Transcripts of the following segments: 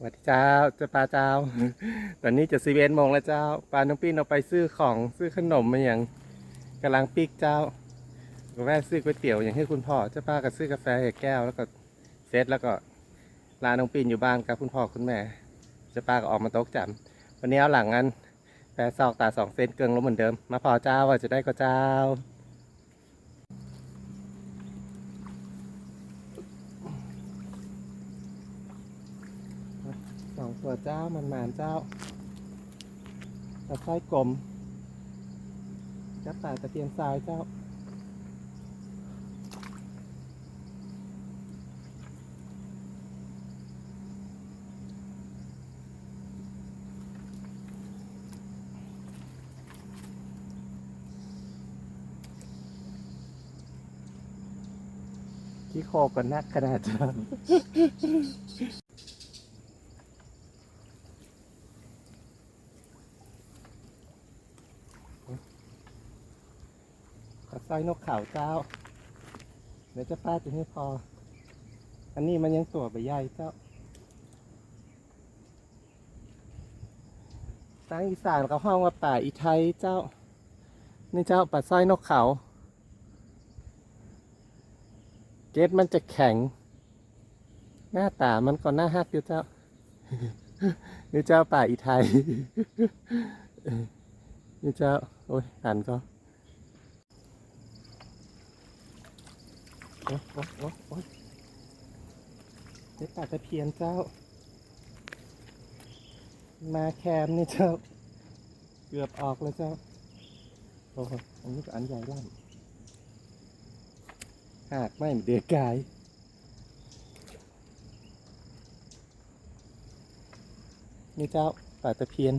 สวัสดีเจ้าเจะปลาเจ้า ตอนนี้จะสิเวนโมงแล้วเจ้า ปลาน้องปิ้นเอาไปซื้อของซื้อขนมมาอย่างกำลังปิกเจ้าก็แวะซื้อก๋วยเตี๋ยวอย่างให้คุณพ่อเจ้าป้าก็ซื้อกาแฟให้แก้วแล้วก็เซตแล้วก็ลาน้องปิ้นอยู่บ้านกับคุณพ่อคุณแม่เจ้าป้าก็ออกมาโต๊ะจำวันนี้เอาหลังงั้นแปรซอกตาสองเซนเกิงลงเหมือนเดิม มาพอเจ้าว่าจะได้ก็เจ้า สองตัวเจ้ามันหมานเจ้าตะไคร้กลมจับตาตะเพียนทรายเจ้าที่โคก็นักขนาดเจ้า สร้อยนกเขาเจ้า เดี๋ยวจะป้าจะให้พอ อันนี้มันยังตัวใบใหญ่เจ้าทางอีสานเขาห้องว่าป่าอีไทยเจ้า นี่เจ้าป่าสร้อยนกเขา เกตมันจะแข็ง หน้าตามันก็น่าฮักอยู่เจ้า นี่เจ้าป่าอีไทย นี่เจ้า โอ้ยอ่านก็ โอ๊ยโอ๊ยโอ๊ยโอ๊ยได้ปลาตะเพียนเจ้า มาแคมนี่เจ้า เกือบออกแล้วเจ้า โอ้โหอันนี้ก็อันใหญ่ล่ำหากไม่เดือกายนี่เจ้าปลาตะเพียน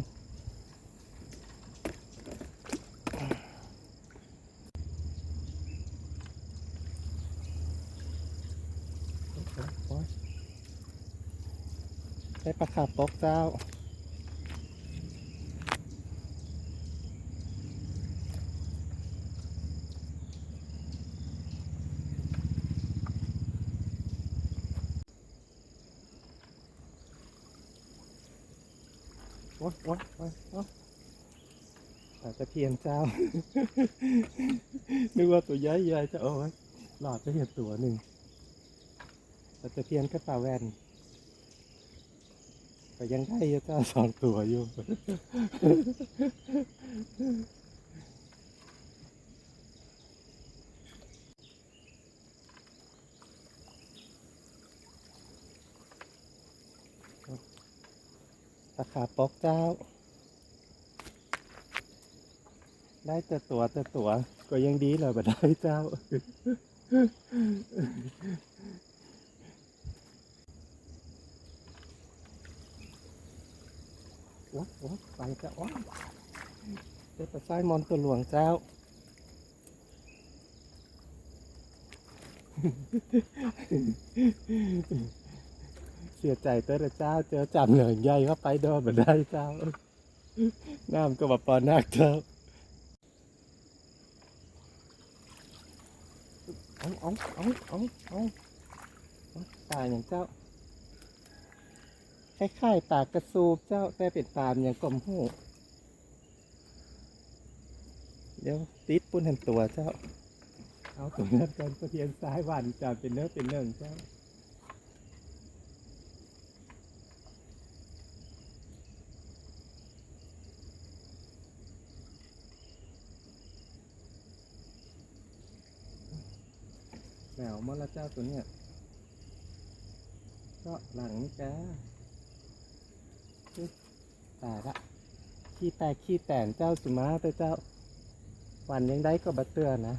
โอ้โหโอ้ย ได้ปลาขาปกเจ้า โอ๊ยโอ๊ยโอ๊ยโอ๊ยปลาตะเพียนเจ้า นึกว่าตัวใหญ่ใหญ่จะโอ้ยหลอดจะเห็นตัวหนึ่งปลาตะเพียนก็ปลาแว่น ก็ยังได้อยู่เจ้าสองตัวอยู่ปลาขาปอกเจ้า ได้แต่ตัวแต่ตัว ก็ยังดีเลยบ่ได้เจ้า โอ๊ยโอ๊ยไปจ้โอ๊ยได้ปลาไส้มอนตัวหลวงเจ้า เสียใจเต้อเจ้า เจอจำเหลืองใหญ่เข้าไปโดนมาได้เจ้า น้ำก็มาปอนักเจ้าเอาเอาเอาเอาเอาเอาตายอย่างเจ้า คล้ายๆปากกระสูบเจ้าแต่เป็นปามอย่างกลมหูเดี๋ยวติดปุ้นหันตัวเจ้า เอาตัวนั้นกันเพียงซ้ายวันจำเป็นเนื้อเป็นเนื่องเจ้าหนาวมาล้วเจ้าตัวเนี้ยก็หลังนี่จ้า ตายละขี้แตกขี้แตนเจ้าสุมาแต่เจ้า วันยังได้ก็บัเตือนนะ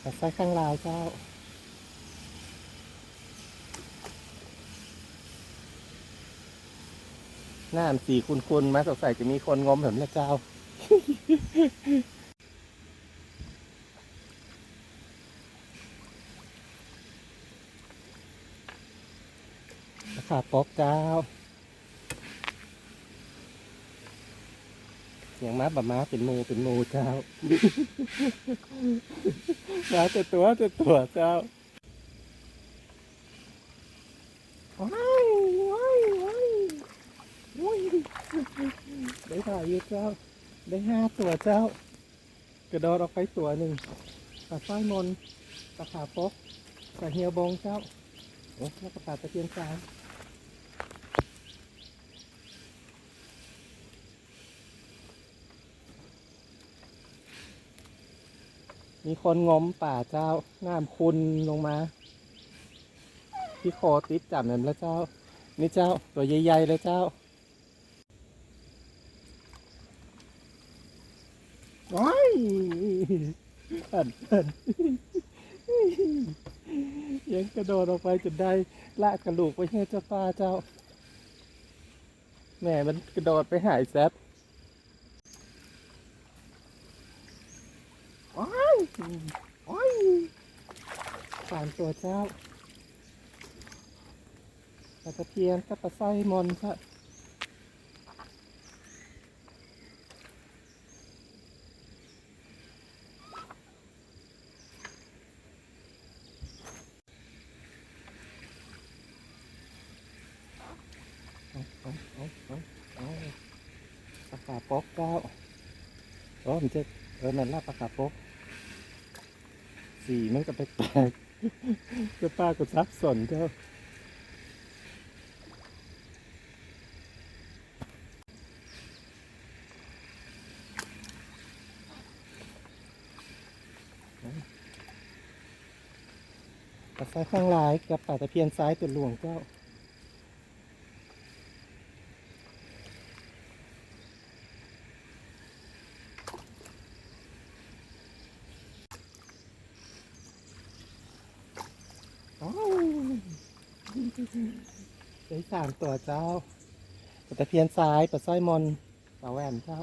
แต่ใส่ข้างลาวเจ้าน้ำสีคุณๆมาสงสัยจะมีคนงมผมแล้วเจ้า ราคาปกเจ้าอย่างม้าแบบม้าเป็นหมูเป็นหมูเจ้าม้าจะตัวจะตัวเจ้าว้ายว้ายว้ายว้ายได้ถ่ายอยู่เจ้า ได้ห้าตัวเจ้า กระโดดออกไปตัวหนึ่งปลาส้อยมนปลาขาปกปลาเฮียวบงเจ้าโอ้แล้วก็ปลาตะเพียนสาย มีคนงมป่าเจ้าน้ำคุณลงมาที่คอติดจับนั่นแล้วเจ้า นี่เจ้าตัวใหญ่ๆเลยเจ้าว้ายอันอันยังกระโดดออกไปจนได้ลากกระดูกไปให้เจ้าฟ้าเจ้าแหม่มันกระโดดไปหายแซบว้ายว้าย สามตัวเจ้าปลาตะเพียนกับปลาสร้อนต์ครับปลาขาปกเจ้าโอ้มันจะเออนั่นละปลาขาปก สีมันก็แปลกๆเจ้าป้าก็ซับสนเจ้าปลาซ้ายข้างลายกับปลาตะเพียนซ้ายตัวหลวงเจ้า อ้าวได้ สามตัวเจ้าปลาตะเพียนซ้ายปลาสร้อยมนปลาแหวนเจ้า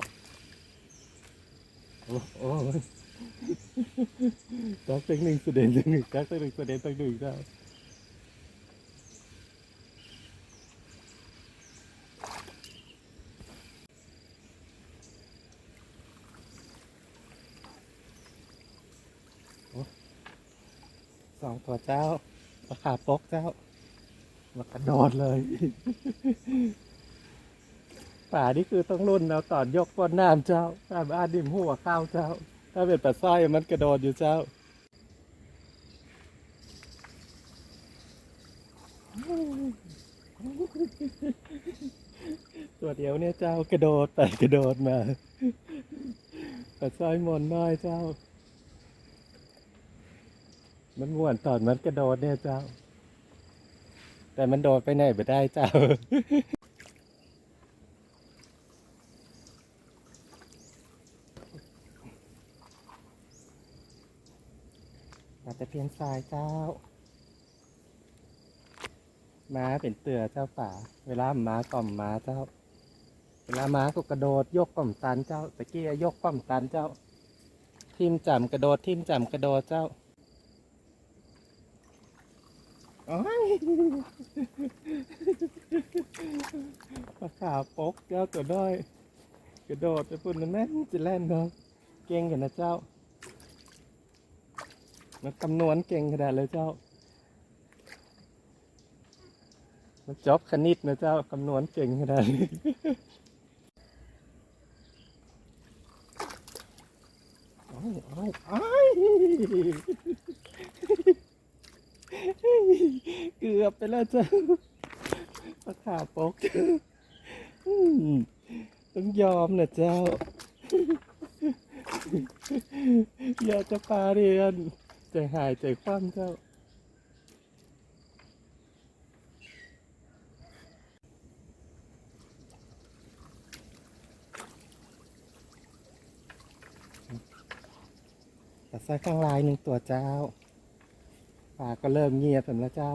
โอ้โอ้ยจักตึงหนึ่งเสด็จตึงหนึ่งจักตึงหนึ่งเสด็จตึงหนึ่งเจ้าสองตัวเจ้าปลาขาปกเจ้า มากระโดดเลย ป่านี่คือต้องรุ่นแล้วก่อนยกก้นน้ำเจ้าถ้าบ้านดิมหัวข้าวเจ้า ถ้าเป็นปลาสร้อยมันกระโดดอยู่เจ้าตัวเดียวเนี่ยเจ้ากระโดดไปกระโดดมาปลาสร้อยมนน้อยเจ้า มันม่วนตอนมันกระโดดเนี่ยเจ้า แต่มันโดดไปไหนไม่ได้เจ้า มาแต่เพียงทรายเจ้า ม้าเป็นเตือเจ้าป่า เวลาม้ากล่อมม้าเจ้า เวลาม้าก็กระโดดยกกล่อมตันเจ้าตะกี้ยกกล่อมตันเจ้า ทิมจำกระโดดทิมจำกระโดดเจ้า โอ้ย ปลาขาวปกเจ้าตัวน้อย กระโดดไปปุ่นนะแม่นจะแล่นเนาะเก่งกันนะเจ้ามันคำนวณเก่งขนาดเลยเจ้า มันจบคณิตนะเจ้าคำนวณเก่งขนาดนี้อ้ยอ้ยอ้ย กือบไปแล้วจ้ะปลาขาปกต้องยอมนะเจ้า อย่าจะปลาเรียน ใจหายใจคว่ำเจ้าต่ใส่ข้างลายหนึ่งตัวเจ้า ป่าก็เริ่มเงียบแล้วเจ้า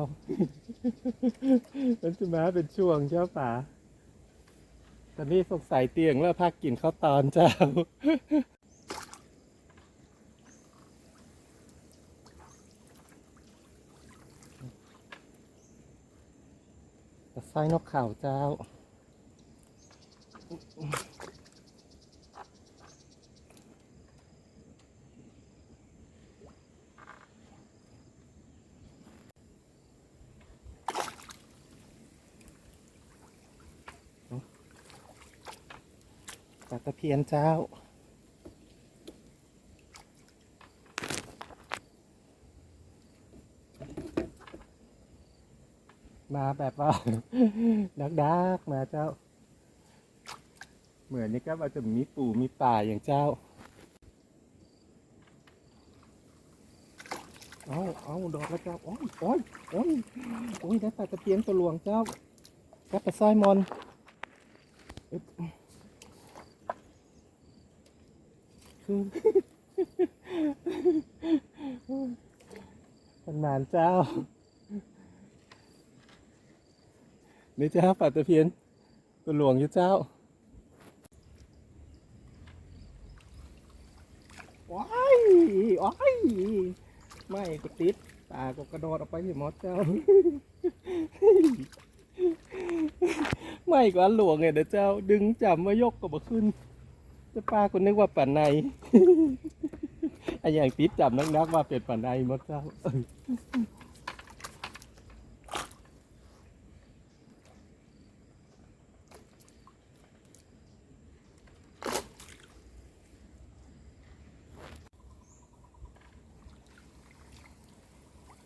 มันจะมาเป็นช่วงเจ้าป่าตอนนี้สงสัยเตียงแล้วพักกินข้าวตอนเจ้าไส้นกเขาเจ้าาตะเพียนเจ้า มาแบบว่า ดักดักมาเจ้า เหมือนนี่ก็ว่าจะมีปู่มีป่าอย่างเจ้า เอาเอาดอกแล้วเจ้า โอ้ยโอ้ยโอ้ยโอ้ยได้ปลาตะเพียนตัวหลวงเจ้ากับปลาสร้อยมอนอึ๊บคือ มันนานเจ้านี่เจ้าปลาตะเพียนตัวหลวงอยู่เจ้า ว้ายว้ายไม่ก็ติดตาก็กระโดดออกไปที่มดเจ้า ไม่ก็อันหลวงไงเด้อเจ้า ดึงจับมายกก็บ่ขึ้น จะป้าก็นึกว่าป่านในไอ้อย่างติดจับนักๆว่าเป็นป่านในมดเจ้า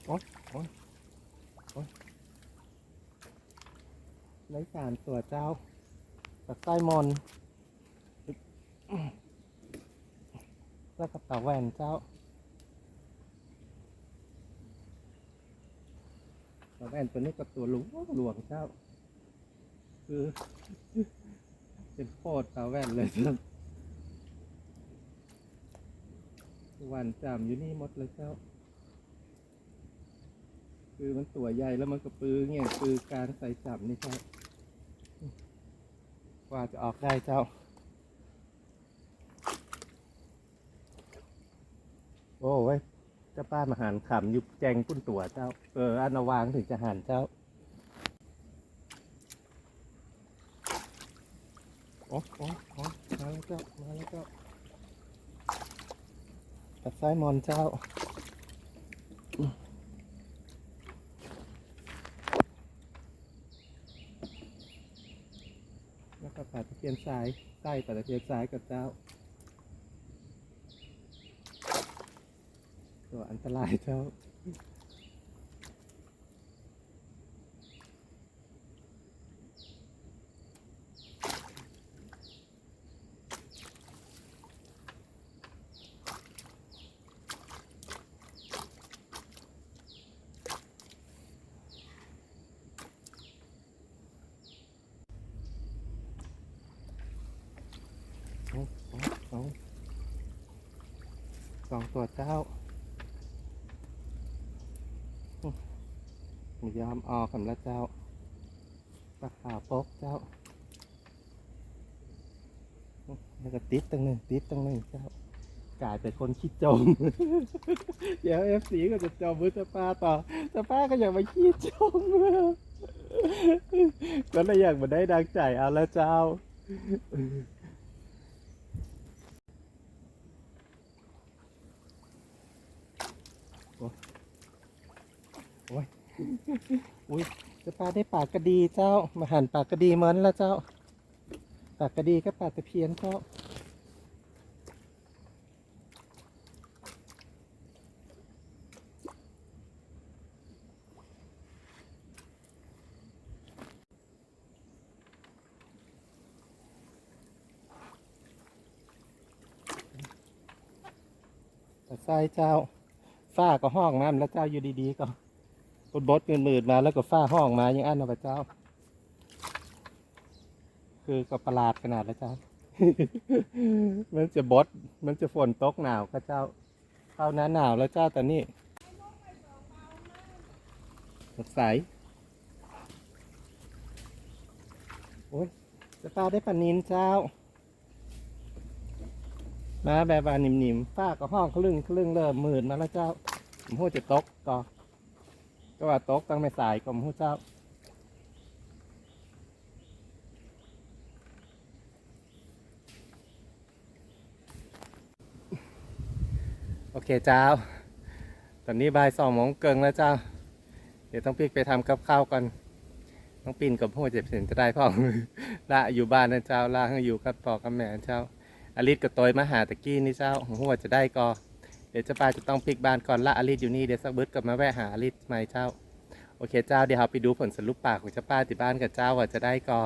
โอ๊ยโอ๊ยโอ๊ยไร้สารตัวเจ้าตักใต้มอน กับเต่าแหวนเจ้าเต่าแหวนตัวนี้กับตัวหลวงหลวงเจ้า คือเป็นโคตรตาแหวนเลยเจ้าวันจำอยู่นี่หมดเลยเจ้า คือมันตัวใหญ่แล้วมันก็ปือเงี้ยปือการใส่จับนี่เจ้า กว่าจะออกได้เจ้า โอ้เว้ยเจ้าป้ามาหันขำอยู่แจงปุ้นตัวเจ้า เอออันาวางถึงจะหันเจ้าโอ้โอ้โอ้มาแล้วเจ้า มาแล้วเจ้าตัดซ้ายมอนเจ้าแล้วก็ปลาตะเพียนซ้ายใต้ปลาตะเพียนซ้ายกับเจ้าัวอันตรายเจ้าสองตัวเจ้าอื้อไม่ ยอมออกกันแล้วเจ้าปลาขาวปกเจ้าแล้วก็ติดตั้งหนึ่งติดตั้งหนึ่งเจ้ากลายเป็นคนขี้จม เดี๋ยวเอฟซีก็จะจมมือตะป้าต่อตะป้าก็อยากมาขี้จมก็เลยอยากมาได้ดังใจเอาแล้วเจ้า อุ้ยจะปลาได้ปากกระดีเจ้า มาหั่นปากกระดีเหมือนแล้วเจ้า ปากกระดีก็ปากตะเพียนเจ้าแต่ใส่เจ้าฝ้าก็ห้องน้ำแล้วเจ้าอยู่ดีๆก็ บดบดเงินหมืดๆมาแล้วก็ฝ้าห้องมายังอันนะพระเจ้า คือก็ประหลาดขนาดแล้วเจ้า มันจะบดมันจะฝนตกหนาวก็เจ้าเข้าหน้าหนาวแล้วเจ้าแต่นี่สดใสโอ้ยจะปลาได้ปลานินเจ้า มาแบบว่านิ่มๆฝ้าก็ห้องคลึ่งคลึ่งเริ่มมืดมาแล้วเจ้าผมพูดจะตกก็ ก็ว่าตกตั้งไม่สายก็มหูเจ้าโอเคเจ้า ตอนนี้บ่ายสองโมงเกิงแล้วเจ้า เดี๋ยวต้องพลิกไปทำกับข้าวกันมน้องปิ่นกับพ่อเจ็บเสียนจะได้พ่อละอยู่บ้านนะเจ้าละให้อยู่กับพ่อกับแม่เจ้าอลิสกับตอยมาหาตะกี้นี่เจ้าหัวจะได้ก็ เดี๋ยวเจ้าป้าจะต้องปิกบ้านก่อนละอลิสอยู่นี่เดี๋ยวสักบึดกลับมาแวะหาอลิสใหม่เจ้า โอเคเจ้าเดี๋ยวเราไปดูผลสรุปปากของเจ้าป้าที่บ้านกับเจ้าว่าจะได้กอ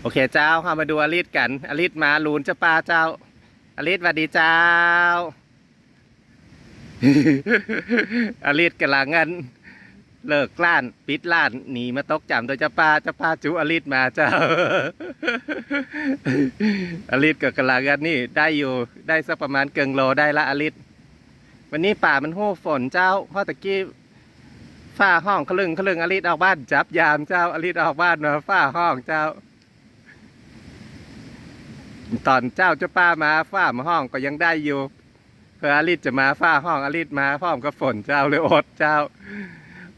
โอเคเจ้าเรามาดูอลิสกันอลิสมาลูนเจ้าป้าเจ้าอลิสสวัสดีเจ้าอลิสกำลังงัน เลิกล้าน ปิดล้านหนีมาตกจำโดยเจ้าป้าเจ้าป้าจูอลิสมาเจ้า อลิสกับกำลังงันนี่ได้อยู่ได้สักประมาณเกิงโลได้ละอลิสวันนี้ป่ามันโห่ฝนเจ้าพราะตะกี้ฝ้าห้องคลึงคลึงอลิสออกบ้านจับยามเจ้าอลิสออกบ้านมาฝ้าห้องเจ้า ตอนเจ้าเจ้าป้ามาฝ้ามาห้องก็ยังได้อยู่เพื่ออลิศจะมาฝ้าห้องอลิศมาพร้อมกับฝนเจ้าเลยอดเจ้า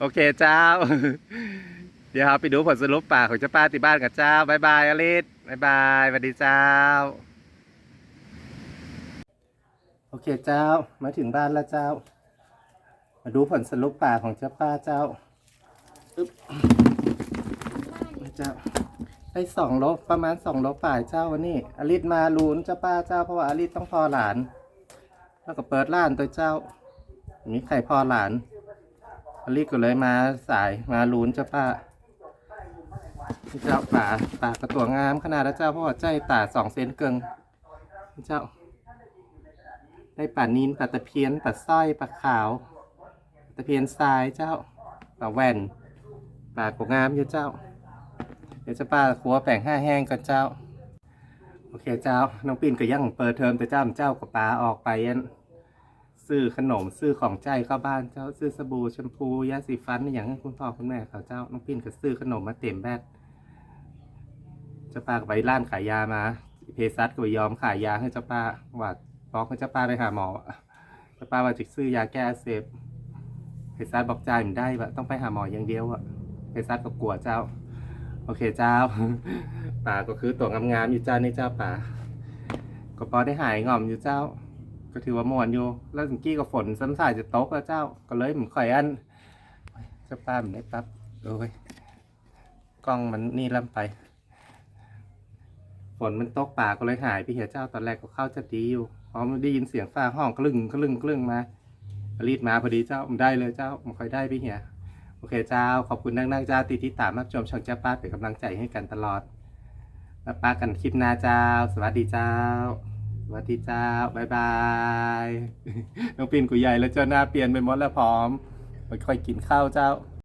โอเคเจ้า เดี๋ยวเราไปดูผลสรุปป่าของเจ้าป้าที่บ้านกับเจ้าบายบายอลิศบายบายสวัสดีเจ้า โอเคเจ้า มาถึงบ้านแล้วเจ้า มาดูผลสรุปป่าของเจ้าป้าเจ้าอึ๊บเจ้าได้สองโลประมาณสองโลป่ายเจ้าวันนี้อลิศมาลูนเจ้าป้าเจ้าเพราะว่าอลิศต้องพอหลาน แล้วก็เปิดร้านตัวเจ้ามีใครพอหลาน อลิศก็เลยมาสายมาลูนเจ้าป้าเจ้าป่าป่ากระตัวงามขนาดแล้วเจ้าเพราะว่าใจตาสองเซนเกิงเจ้าได้ป่านินป่าตะเพียนป่าสร้อยป่าขาวตะเพียนทรายเจ้าป่าแว่นป่ากงามอยู่เจ้า เดี๋ยวเจะป้าขัวแป้งห้าแห้งก่อนเจ้า โอเคเจ้าน้องปิ่นก็ยังเปิดเทอมแต่เจ้าเจ้ากับป้าออกไปอัน ซื้อขนมซื้อของใจเข้าบ้านเจ้าซื้อสบู่แชมพูยาสีฟันอย่างให้คุณพ่อคุณแม่เขาเจ้าน้องปิ่นก็ซื้อขนมมาเต็มแบดจ้าป้ากไปร้านขายยามาเพซัสก็ไปยอมขายยาให้เจ้าป้าว่าบอกให้เจ้าป้าไปหาหมอเจ้าป้าว่าจะซื้อยาแก้อักเสพเพซัสบอกจ่ายไม่ได้ว่าต้องไปหาหมออย่างเดียวอะเพซัสก็กลัวเจ้า โอเคเจ้าป่าก็คือตัวงามๆอยู่เจ้าในเจ้าป่าก็พอได้หายงอมอยู่เจ้า ก็ถือว่ามวนอยู่ แล้วถึงกี้ก็ฝนซ้ำสายจะตกแล้วเจ้าก็เลยเหมือนข่อยอันจ้าป้ามันได้ปั๊บโอ้ยกล้องมันนี่ลำไป ฝนมันตกป่าก็เลยหายไปเหียเจ้าตอนแรกก็เข้าจะดีอยู่พอมันได้ยินเสียงฟ้าห้องกลึงกลึงกลึงมารีดมาพอดีเจ้ามันได้เลยเจ้ามันค่อยได้พี่เหียโอเคเจ้า ขอบคุณนักนักๆเจ้าติดที่ตามรับชมช่องเจ้าป้าเป็นกำลังใจให้กันตลอดแล้วป้ากันคลิปหน้าเจ้า สวัสดีเจ้า วัสดีจ้าบายบาย น้องปิ่นกูใหญ่แล้วเจ้าหน้าเปลี่ยนเป็นมดแล้วพร้อมไปค่อยกินข้าวเจ้า